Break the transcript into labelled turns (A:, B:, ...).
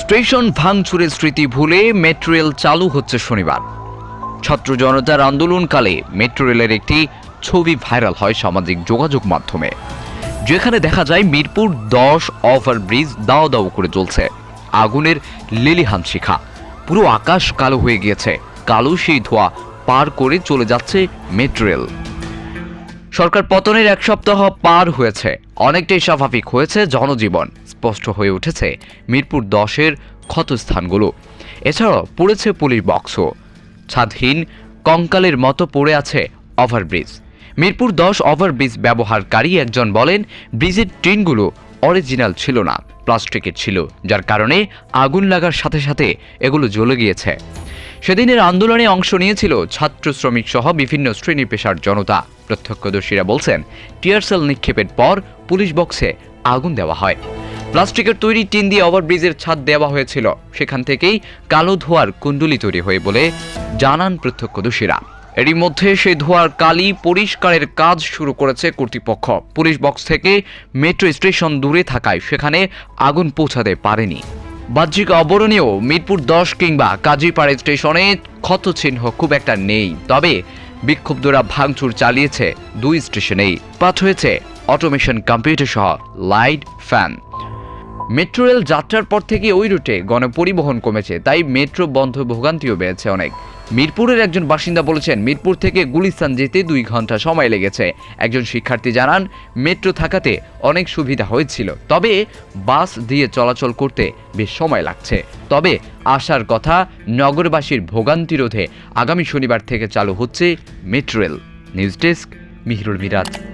A: Station ভাঙচুরের স্মৃতি ভুলে মেট্রো রেল চালু হচ্ছে শনিবার। ছাত্র জনতার আন্দোলনকালে মেট্রো রেলের একটি ছবি ভাইরাল হয় সামাজিক যোগাযোগ মাধ্যমে। যেখানে দেখা যায় মিরপুর দশ ওভার ব্রিজ দাও দাও করে চলছে আগুনের লিলিহান শিখা। পুরো আকাশ কালো হয়ে গিয়েছে। কালো সেই ধোঁয়া পার করে চলে যাচ্ছে মেট্রো রেল। সরকার পতনের এক সপ্তাহ পার হয়েছে। অনেকটাই স্বাভাবিক হয়েছে জনজীবন। স্পষ্ট হয়ে উঠেছে মিরপুর দশের ক্ষতস্থানগুলো। এছাড়াও পড়েছে পুলিশ বক্সও। ছাদহীন কঙ্কালের মতো পড়ে আছে ওভারব্রিজ। মিরপুর দশ ওভারব্রিজ ব্যবহারকারী একজন বলেন, ব্রিজের টিনগুলো অরিজিনাল ছিল না, প্লাস্টিকের ছিল, যার কারণে আগুন লাগার সাথে সাথে এগুলো জ্বলে গিয়েছে। সেদিনের আন্দোলনে অংশ নিয়েছিল ছাত্র শ্রমিক সহ বিভিন্ন শ্রেণি পেশার জনতা। প্রত্যক্ষদর্শীরা বলছেন টিয়ারসেল নিক্ষেপের পর পুলিশ বক্সে আগুন দেওয়া হয়। প্লাস্টিকের তৈরি টিন দিয়ে ওভারব্রিজের ছাদ দেওয়া হয়েছিল। সেখান থেকেই কালো ধোয়ার কুণ্ডলি তৈরি হয়ে বলে জানান প্রত্যক্ষদর্শীরা। এরই মধ্যে সেই ধোয়ার কালি পরিষ্কারের কাজ শুরু করেছে কর্তৃপক্ষ। পুলিশ বক্স থেকে মেট্রো স্টেশন দূরে থাকায় সেখানে আগুন পৌঁছাতে পারেনি। বাহ্যিক অবরণীয় মিরপুর দশ কিংবা কাজীপাড়া স্টেশনে ক্ষতচিহ্ন খুব একটা নেই। তবে বিক্ষুব্ধরা ভাঙচুর চালিয়েছে দুই স্টেশনেই। পাঠ হয়েছে অটোমেশন কম্পিউটার সহ লাইট ফ্যান। মেট্রো রেল যাত্রার পর থেকে ওই রুটে গণপরিবহন কমেছে, তাই মেট্রো বন্ধ ভোগান্তিও বেড়েছে অনেক। মিরপুরের একজন বাসিন্দা বলেছেন, মিরপুর থেকে গুলিস্তান যেতে দুই ঘণ্টা সময় লেগেছে। একজন শিক্ষার্থী জানান, মেট্রো থাকাতে অনেক সুবিধা হয়েছিল, তবে বাস দিয়ে চলাচল করতে বেশ সময় লাগছে। তবে আসার কথা, নগরবাসীর ভোগান্তি রোধে আগামী শনিবার থেকে চালু হচ্ছে metro rail. News desk Mihirul Miraj.